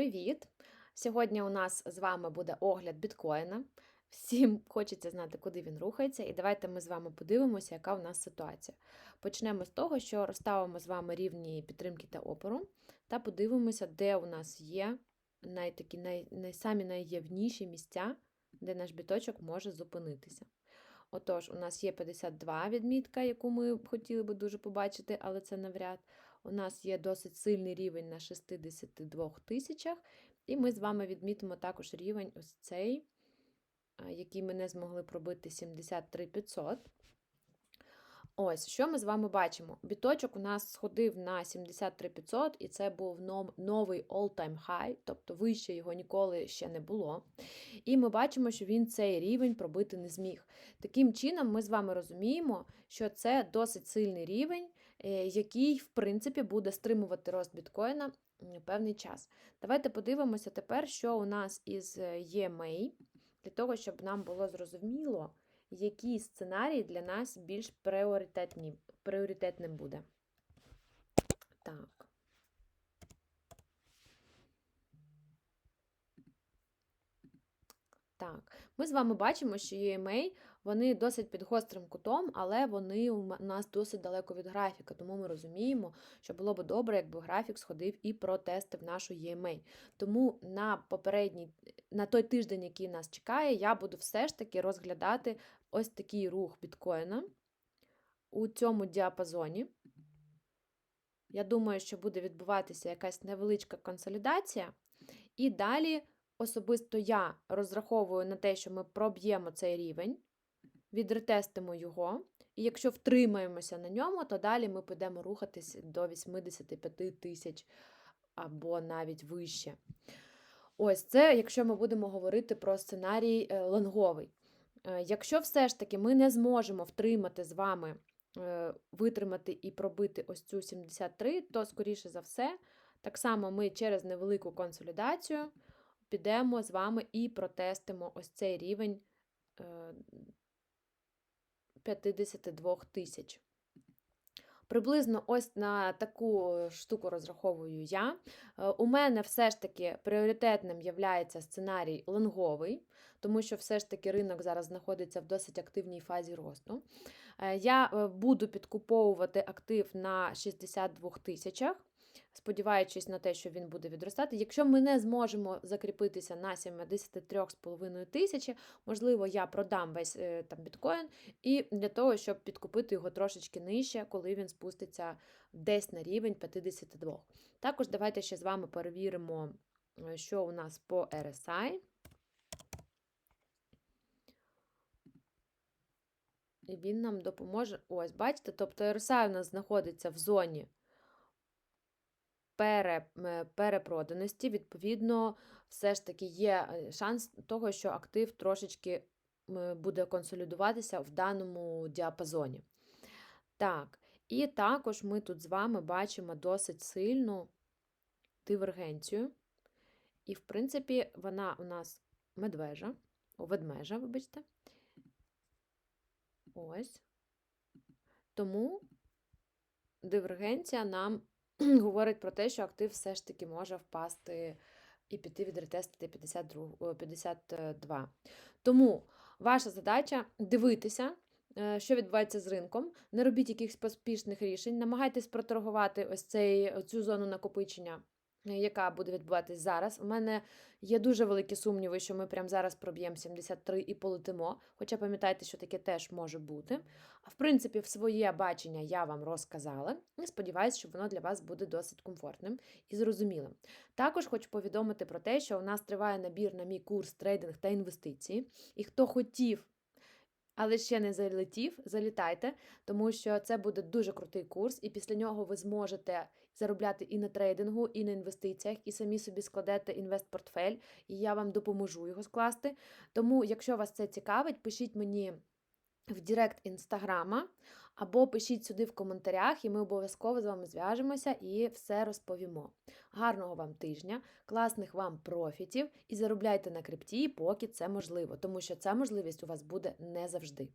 Привіт! Сьогодні у нас з вами буде огляд біткоїна. Всім хочеться знати, куди він рухається, і давайте ми з вами подивимося, яка у нас ситуація. Почнемо з того, що розставимо з вами рівні підтримки та опору, та подивимося, де у нас є най, такі, най, най, самі найявніші місця, де наш біточок може зупинитися. Отож, у нас є 52 відмітка, яку ми хотіли би дуже побачити, але це навряд. У нас є досить сильний рівень на 62 тисячах, і ми з вами відмітимо також рівень ось цей, який ми не змогли пробити 73 500. Ось, що ми з вами бачимо? Біточок у нас сходив на 73 500, і це був новий all-time high, тобто вище його ніколи ще не було. І ми бачимо, що він цей рівень пробити не зміг. Таким чином, ми з вами розуміємо, що це досить сильний рівень, е, який, в принципі, буде стримувати рост біткоїна певний час. Давайте подивимося тепер, що у нас із EMA, для того, щоб нам було зрозуміло який сценарій для нас більш пріоритетним буде. Так. Так, ми з вами бачимо, що EMA, вони досить під гострим кутом, але вони у нас досить далеко від графіка, тому ми розуміємо, що було б добре, якби графік сходив і протестив нашу EMA. Тому на попередній, на той тиждень, який нас чекає, я буду все ж таки розглядати ось такий рух біткоїна у цьому діапазоні. Я думаю, що буде відбуватися якась невеличка консолідація. І далі особисто я розраховую на те, що ми проб'ємо цей рівень, відретестимо його. І якщо втримаємося на ньому, то далі ми підемо рухатись до 85 тисяч або навіть вище. Ось це, якщо ми будемо говорити про сценарій е, лонговий. Е, якщо все ж таки ми не зможемо втримати з вами, е, витримати і пробити ось цю 73, то, скоріше за все, так само ми через невелику консолідацію підемо з вами і протестимо ось цей рівень 52 тисяч. Приблизно ось на таку штуку розраховую я. Е, у мене все ж таки пріоритетним є сценарій лонговий, тому що все ж таки ринок зараз знаходиться в досить активній фазі росту. Е, я е, буду підкуповувати актив на 62 тисячах сподіваючись на те, що він буде відростати. Якщо ми не зможемо закріпитися на 73,5 тисячі, можливо, я продам весь е, там біткоін і для того, щоб підкупити його трошечки нижче, коли він спуститься десь на рівень 52. Також давайте ще з вами перевіримо, е, що у нас по RSI. І він нам допоможе. Ось, бачите, тобто RSI у нас знаходиться в зоні пере, перепроданості, відповідно, все ж таки є е, шанс того, що актив трошечки буде консолідуватися в даному діапазоні. Так, і також ми тут з вами бачимо досить сильну дивергенцію. І, в принципі, вона у нас медвежа, ведмежа, вибачте. Ось. Тому дивергенція нам говорить про те, що актив все ж таки може впасти і піти відретестити 52, 52. Тому ваша задача дивитися. Е, що відбувається з ринком, не робіть якихось поспішних рішень, намагайтесь проторгувати ось цей, цю зону накопичення яка буде відбуватись зараз. У мене є дуже великі сумніви, що ми прямо зараз проб'ємо 73 і полетимо. Хоча пам'ятайте, що таке теж може бути. А в принципі, в своє бачення я вам розказала і сподіваюся, що воно для вас буде досить комфортним і зрозумілим. Також хочу повідомити про те, що у нас триває набір на мій курс трейдинг та інвестиції. І хто хотів але ще не залетів, залітайте, тому що це буде дуже крутий курс, і після нього ви зможете заробляти і на трейдингу, і на інвестиціях, і самі собі складете інвестпортфель, і я вам допоможу його скласти. Тому, якщо вас це цікавить, пишіть мені в Директ інстаграма, або пишіть сюди в коментарях, і ми обов'язково з вами зв'яжемося і все розповімо. Гарного вам тижня, класних вам профітів і заробляйте на крипті, поки це можливо, тому що ця можливість у вас буде не завжди.